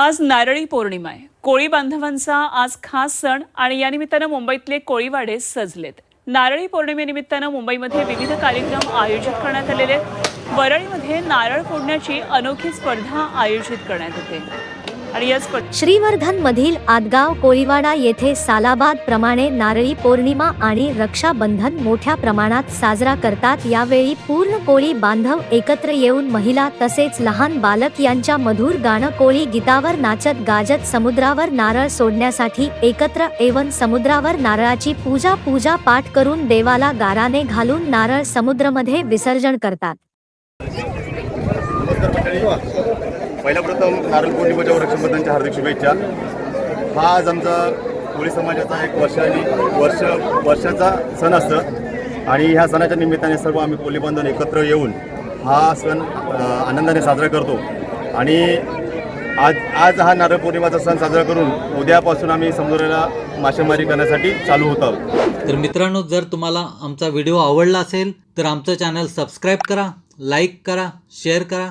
आज नारळी पौर्णिमा आहे. कोळी बांधवांचा आज खास सण आणि या निमित्तानं मुंबईतले कोळीवाडे सजलेत. नारळी पौर्णिमेनिमित्तानं मुंबईमध्ये विविध कार्यक्रम आयोजित करण्यात आलेले आहेत. वरळीमध्ये नारळ फोडण्याची अनोखी स्पर्धा आयोजित करण्यात येते. श्रीवर्धन मधील आदगाव कोळीवाडा येथे सालाबाद प्रमाणे नारळी पौर्णिमा आणि रक्षाबंधन मोठ्या प्रमाणात साजरा करतात. यावेळी पूर्ण कोळी बांधव एकत्र येऊन महिला तसेच लहान बालक यांच्या मधुर गाणं कोळी गीतावर नाचत गाजत समुद्रावर नारळ सोडण्यासाठी एकत्र एवं समुद्रावर नारळाची पूजा पूजा पाठ करून देवाला गाराने घालून नारळ समुद्रमध्ये विसर्जन करतात. पहिल्या प्रथम नारळ पौर्णिमेच्या व हार्दिक शुभेच्छा. हा आज आमचा कोळी समाजाचा एक वर्षाने वर्ष वर्षाचा सण असतं. आणि ह्या सणाच्या निमित्ताने सर्व आम्ही कोळी बांधून एकत्र येऊन हा सण आनंदाने साजरा करतो. आणि आज आज हा नारळ पौर्णिमाचा सण साजरा करून उद्यापासून आम्ही समुद्राला मासेमारी करण्यासाठी चालू होत आहोत. तर मित्रांनो जर तुम्हाला आमचा व्हिडिओ आवडला असेल तर आमचं चॅनल सबस्क्राईब करा लाईक करा शेअर करा.